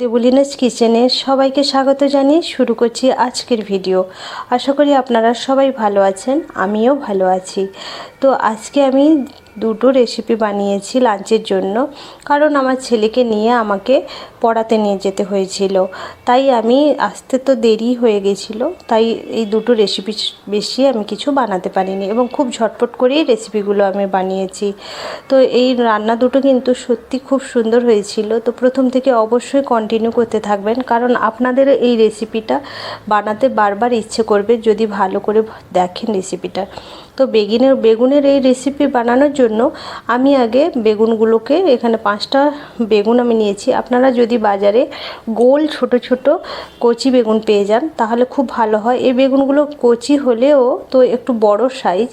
দেবলিনাস কিচেনে সবাইকে স্বাগত জানিয়ে শুরু করছি আজকের ভিডিও। আশা করি আপনারা সবাই ভালো আছেন, আমিও ভালো আছি। তো আজকে আমি দুটো রেসিপি বানিয়েছি লাঞ্চের জন্য। কারণ আমার ছেলেকে নিয়ে আমাকে পড়াতে নিয়ে যেতে হয়েছিল। তাই আমি আসতে তো দেরি হয়ে গেছিল, তাই এই দুটো রেসিপি বেশি আমি কিছু বানাতে পারিনি এবং খুব ঝটপট করেই রেসিপিগুলো আমি বানিয়েছি। তো এই রান্না দুটো কিন্তু সত্যি খুব সুন্দর হয়েছিল। তো প্রথম থেকে অবশ্যই কন্টিনিউ করতে থাকবেন, কারণ আপনাদের এই রেসিপিটা বানাতে বারবার ইচ্ছে করবে যদি ভালো করে দেখেন রেসিপিটা তো বেগুনের বেগুনের এই রেসিপি বানানোর জন্য আমি আগে বেগুনগুলোকে এখানে পাঁচটা বেগুন আমি নিয়েছি। আপনারা যদি বাজারে গোল ছোট ছোট কচি বেগুন পেয়ে যান, তাহলে খুব ভালো হয়। এই বেগুনগুলো কচি হলেও তো একটু বড় সাইজ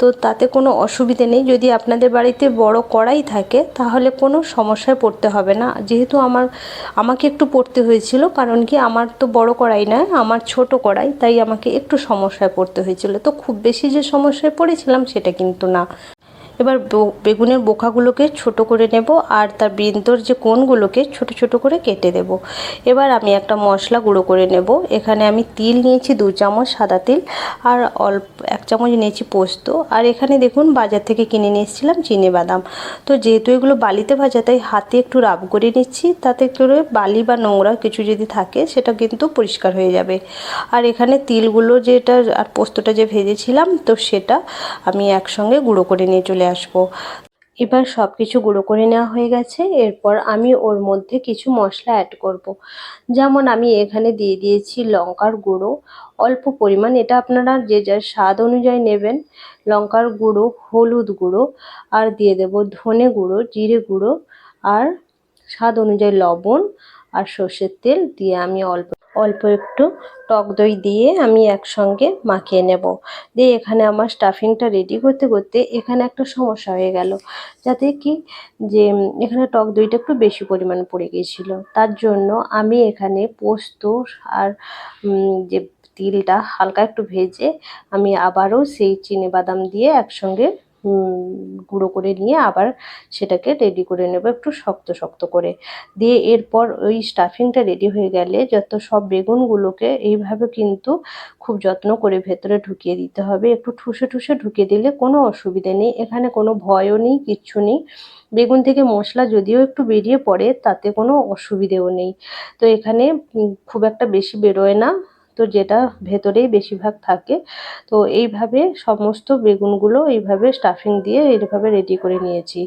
তো তাতে কোনো অসুবিধে নেই। যদি আপনাদের বাড়িতে বড় কড়াই থাকে, তাহলে কোনো সমস্যায় পড়তে হবে না। যেহেতু আমার, আমাকে একটু পড়তে হয়েছিল, কারণ কি আমার তো বড় কড়াই নয়, আমার ছোট কড়াই, তাই আমাকে একটু সমস্যায় পড়তে হয়েছিল। তো খুব বেশি যে পড়েছিলাম সেটা কিন্তু না। এবার বেগুনের বোখাগুলোকে ছোট করে নেব আর তার বৃন্তর যে কোণগুলোকে ছোট ছোট করে কেটে দেব। এবার আমি একটা মশলা গুঁড়ো করে নেব। এখানে আমি তিল নিয়েছি, দু চামচ সাদা তিল, আর অল্প এক চামচ নিয়েছি পোস্ত। আর এখানে দেখুন বাজার থেকে কিনে নিয়ে এসেছিলাম চিনি বাদাম। তো যেহেতু এগুলো বালিতে ভাজা, তাই হাতে একটু রাব করে নিচ্ছি। তাতে করে বালি বা নোংরা কিছু যদি থাকে, সেটা কিন্তু পরিষ্কার হয়ে যাবে। আর এখানে তিলগুলো যেটা আর পোস্তটা যে ভেজেছিলাম, তো সেটা আমি একসঙ্গে গুঁড়ো করে নিয়ে চলে আসব। এবার সব কিছু গুঁড়ো করে নেওয়া হয়ে গেছে। এরপর আমি ওর মধ্যে কিছু মশলা অ্যাড করব। যেমন আমি এখানে দিয়ে দিয়েছি লঙ্কার গুঁড়ো। অল্প পরিমাণ, এটা আপনারা যে যার স্বাদ অনুযায়ী নেবেন। লঙ্কার গুঁড়ো, হলুদ গুঁড়ো, আর দিয়ে দেব ধনে গুঁড়ো, জিরে গুঁড়ো, আর স্বাদ অনুযায়ী লবণ আর সর্ষের তেল। দিয়ে আমি অল্প অল্প একটু টক দই দিয়ে আমি একসঙ্গে মাখিয়ে নেব। দিয়ে এখানে আমার স্টাফিংটা রেডি করতে করতে এখানে একটা সমস্যা হয়ে গেল। যাতে কি যে, এখানে টক দইটা একটু বেশি পরিমাণ পড়ে গিয়েছিল। তার জন্য আমি এখানে পোস্ত আর যে তিলটা হালকা একটু ভেজে আমি আবারও সেই চিনি বাদাম দিয়ে একসঙ্গে গুঁড়ো করে নিয়ে আবার সেটাকে রেডি করে নেব একটু শক্ত শক্ত করে। দিয়ে এরপর ওই স্টাফিংটা রেডি হয়ে গেলে যত সব বেগুনগুলোকে এইভাবে কিন্তু খুব যত্ন করে ভেতরে ঢুকিয়ে দিতে হবে। একটু ঠুসে ঠুসে ঢুকিয়ে দিলে কোনো অসুবিধে নেই। এখানে কোনো ভয়ও নেই, কিচ্ছু নেই। বেগুন থেকে মশলা যদিও একটু বেরিয়ে পড়ে, তাতে কোনো অসুবিধেও নেই। তো এখানে খুব একটা বেশি বেরোয় না। তো যেটা ভেতরেই বেশিরভাগ থাকে, তো এইভাবে সমস্ত বেগুনগুলো এইভাবে স্টাফিং দিয়ে এইভাবে রেডি করে নিয়েছি।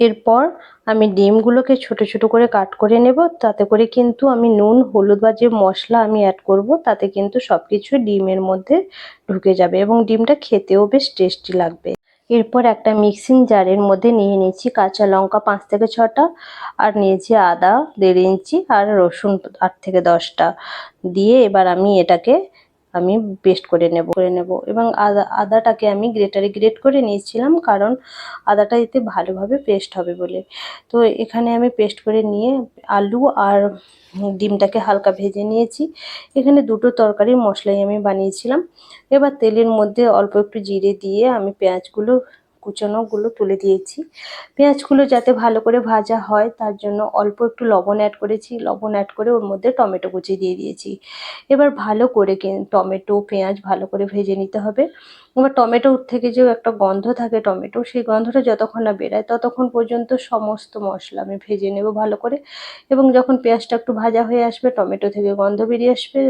এরপর আমি ডিমগুলোকে ছোট ছোট করে কাট করে নেব, তাতে করে কিন্তু আমি নুন, হলুদ বা যে মশলা আমি অ্যাড করব, তাতে কিন্তু সব কিছু ডিমের মধ্যে ঢুকে যাবে এবং ডিমটা খেতেও বেশ টেস্টি লাগবে। এরপর একটা মিক্সিং জারের মধ্যে নিয়ে নিয়েছি কাঁচা লঙ্কা পাঁচ থেকে ছটা আর নিয়েছি আদা দেড় ইঞ্চি আর রসুন আট থেকে দশটা। দিয়ে এবার আমি এটাকে আমি পেস্ট করে নেব। করে নেব। এবং আদা, আদাটাকে আমি গ্রেটারে গ্রেট করে নিয়েছিলাম কারণ আদাটা এতে ভালোভাবে পেস্ট হবে বলে। তো এখানে আমি পেস্ট করে নিয়ে আলু আর ডিমটাকে হালকা ভেজে নিয়েছি। এখানে দুটো তরকারির মশলাই আমি বানিয়েছিলাম। এবার তেলের মধ্যে অল্প একটু জিরে দিয়ে আমি পেঁয়াজগুলো কুচানোগুলো তুলে দিয়েছি। পেঁয়াজগুলো যাতে ভালো করে ভাজা হয়, তার জন্য অল্প একটু লবণ অ্যাড করেছি। লবণ অ্যাড করে ওর মধ্যে টমেটো কুচি দিয়ে দিয়েছি। এবার ভালো করে টমেটো, পেঁয়াজ ভালো করে ভেজে নিতে হবে। এবার টমেটোর থেকে যে একটা গন্ধ থাকে টমেটো, সেই গন্ধটা যতক্ষণ না বেরায় ততক্ষণ পর্যন্ত সমস্ত মশলা আমি ভেজে নেব ভালো করে। এবং যখন পেঁয়াজটা একটু ভাজা হয়ে আসবে, টমেটো থেকে গন্ধ বেরিয়ে আসবে,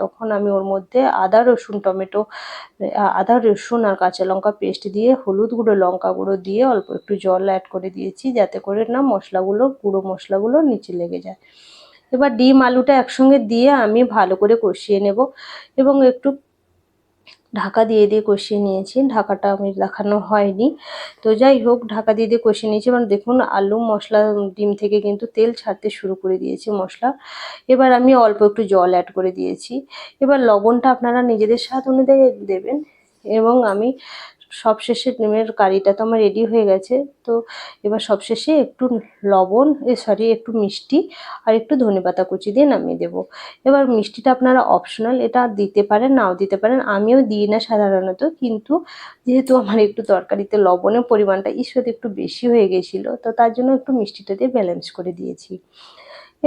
তখন আমি ওর মধ্যে আদা, রসুন, টমেটো আদা, রসুন আর কাঁচা লঙ্কা পেস্ট দিয়ে, হলুদ গুঁড়ো, লঙ্কা গুঁড়ো দিয়ে অল্প একটু জল অ্যাড করে দিয়েছি যাতে করে না মশলাগুলো, গুঁড়ো মশলাগুলো নিচে লেগে যায়। এবার ডিম, আলুটা একসঙ্গে দিয়ে আমি ভালো করে কষিয়ে নেব এবং একটু ঢাকা দিয়ে দিয়ে কষিয়ে নিয়েছি। ঢাকাটা আমি দেখানো হয়নি। তো যাই হোক, ঢাকা দিয়ে দিয়ে কষিয়ে নিয়েছি। এবার দেখুন, আলু, মশলা, ডিম থেকে কিন্তু তেল ছাড়তে শুরু করে দিয়েছি মশলা। এবার আমি অল্প একটু জল অ্যাড করে দিয়েছি। এবার লবণটা আপনারা নিজেদের স্বাদ অনুযায়ী দেবেন এবং আমি সবশেষে ডিমের কারিটা তো আমার রেডি হয়ে গেছে। তো এবার সবশেষে একটু লবণ, এ সরি একটু মিষ্টি আর একটু ধনেপাতা কুচি দিয়ে নামিয়ে দেবো। এবার মিষ্টিটা আপনারা অপশনাল এটা দিতে পারেন, নাও দিতে পারেন। আমিও দিই না সাধারণত, কিন্তু যেহেতু আমার একটু তরকারিতে লবণের পরিমাণটা ঈশ্বর একটু বেশি হয়ে গেছিল, তো তার জন্য একটু মিষ্টিটা দিয়ে ব্যালেন্স করে দিয়েছি।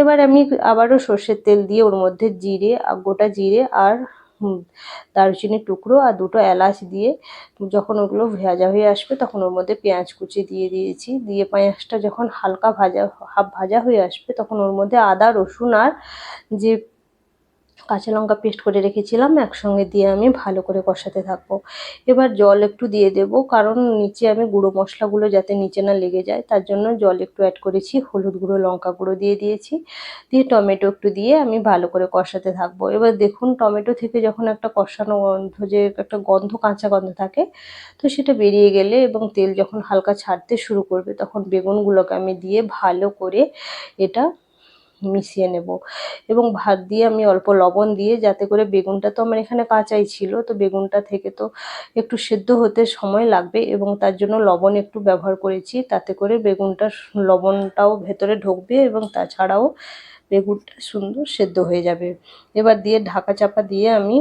এবার আমি আবারও সর্ষের তেল দিয়ে ওর মধ্যে জিরে গোটা জিরে আর দারুচিনির টুকরো আর দুটো এলাচ দিয়ে যখন ওগুলো ভাজা হয়ে আসবে তখন ওর মধ্যে পেঁয়াজ কুচি দিয়ে দিয়েছি। দিয়ে পেঁয়াজটা যখন হালকা ভাজা, হাফ ভাজা হয়ে আসবে তখন ওর মধ্যে আদা, রসুন আর যে কাঁচা লঙ্কা পেস্ট করে রেখেছিলাম, একসঙ্গে দিয়ে আমি ভালো করে কষাতে থাকব। এবার জল একটু দিয়ে দেব, কারণ নিচে আমি গুঁড়ো মশলাগুলো যাতে নিচে না লেগে যায়, তার জন্য জল একটু অ্যাড করেছি, হলুদ গুঁড়ো, লঙ্কা গুঁড়ো দিয়ে দিয়েছি। দিয়ে টমেটো একটু দিয়ে আমি ভালো করে কষাতে থাকব। এবার দেখুন, টমেটো থেকে যখন একটা কষানো গন্ধ, যে একটা গন্ধ, কাঁচা গন্ধ থাকে, তো সেটা বেরিয়ে গেলে এবং তেল যখন হালকা ছাড়তে শুরু করবে, তখন বেগুনগুলোকে আমি দিয়ে ভালো করে এটা মিশিয়ে নেব। এবং ভাত দিয়ে আমি অল্প লবণ দিয়ে যাতে করে বেগুনটা তো আমার এখানে কাঁচাই ছিল, তো বেগুনটা থেকে তো একটু সেদ্ধ হতে সময় লাগবে এবং তার জন্য লবণ একটু ব্যবহার করেছি, তাতে করে বেগুনটা লবণটাও ভেতরে ঢুকবে এবং তাছাড়াও বেগুনটা সুন্দর সেদ্ধ হয়ে যাবে। এবার দিয়ে ঢাকা চাপা দিয়ে আমি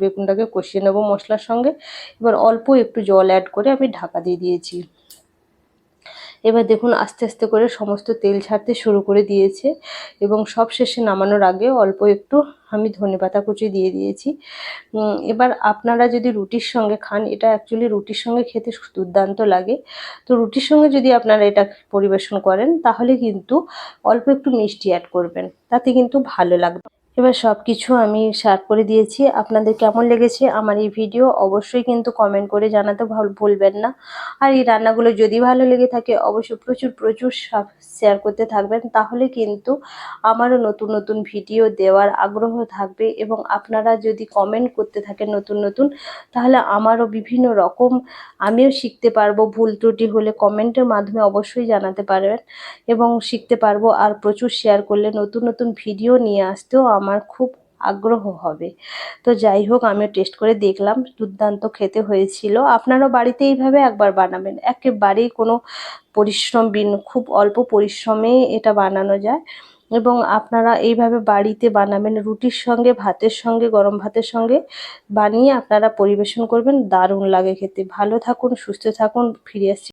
বেগুনটাকে কষিয়ে নেব মশলার সঙ্গে। এবার অল্প একটু জল অ্যাড করে আমি ঢাকা দিয়ে দিয়েছি। এবার দেখুন আস্তে আস্তে করে সমস্ত তেল ছাড়তে শুরু করে দিয়েছে এবং সব শেষে নামানোর আগে অল্প একটু আমি ধনে পাতা কুচি দিয়ে দিয়েছি। এবার আপনারা যদি রুটির সঙ্গে খান, এটা অ্যাকচুয়ালি রুটির সঙ্গে খেতে দুর্দান্ত লাগে। তো রুটির সঙ্গে যদি আপনারা এটা পরিবেশন করেন, তাহলে কিন্তু অল্প একটু মিষ্টি অ্যাড করবেন, তাতে কিন্তু ভালো লাগবে। এবার সব কিছু আমি শেয়ার করে দিয়েছি। আপনাদের কেমন লেগেছে আমার এই ভিডিও অবশ্যই কিন্তু কমেন্ট করে জানাতে ভুলবেন না। আর এই রান্নাগুলো যদি ভালো লেগে থাকে, অবশ্যই প্রচুর প্রচুর শেয়ার করতে থাকবেন। তাহলে কিন্তু আমারও নতুন নতুন ভিডিও দেওয়ার আগ্রহ থাকবে এবং আপনারা যদি কমেন্ট করতে থাকেন নতুন নতুন, তাহলে আমারও বিভিন্ন রকম আমিও শিখতে পারব। ভুল ত্রুটি হলে কমেন্টের মাধ্যমে অবশ্যই জানাতে পারবেন এবং শিখতে পারব। আর প্রচুর শেয়ার করলে নতুন নতুন ভিডিও নিয়ে আসতেও আমার খুব আগ্রহ হবে। তো যাই হোক, আমিও টেস্ট করে দেখলাম, দুর্দান্ত খেতে হয়েছিল। আপনারাও বাড়িতে এইভাবে একবার বানাবেন। একেবারেই কোনো পরিশ্রম বিন, খুব অল্প পরিশ্রমে এটা বানানো যায়। এবং আপনারা এইভাবে বাড়িতে বানাবেন, রুটির সঙ্গে, ভাতের সঙ্গে, গরম ভাতের সঙ্গে বানিয়ে আপনারা পরিবেশন করবেন। দারুণ লাগে খেতে। ভালো থাকুন, সুস্থ থাকুন, ফিরে আসছি।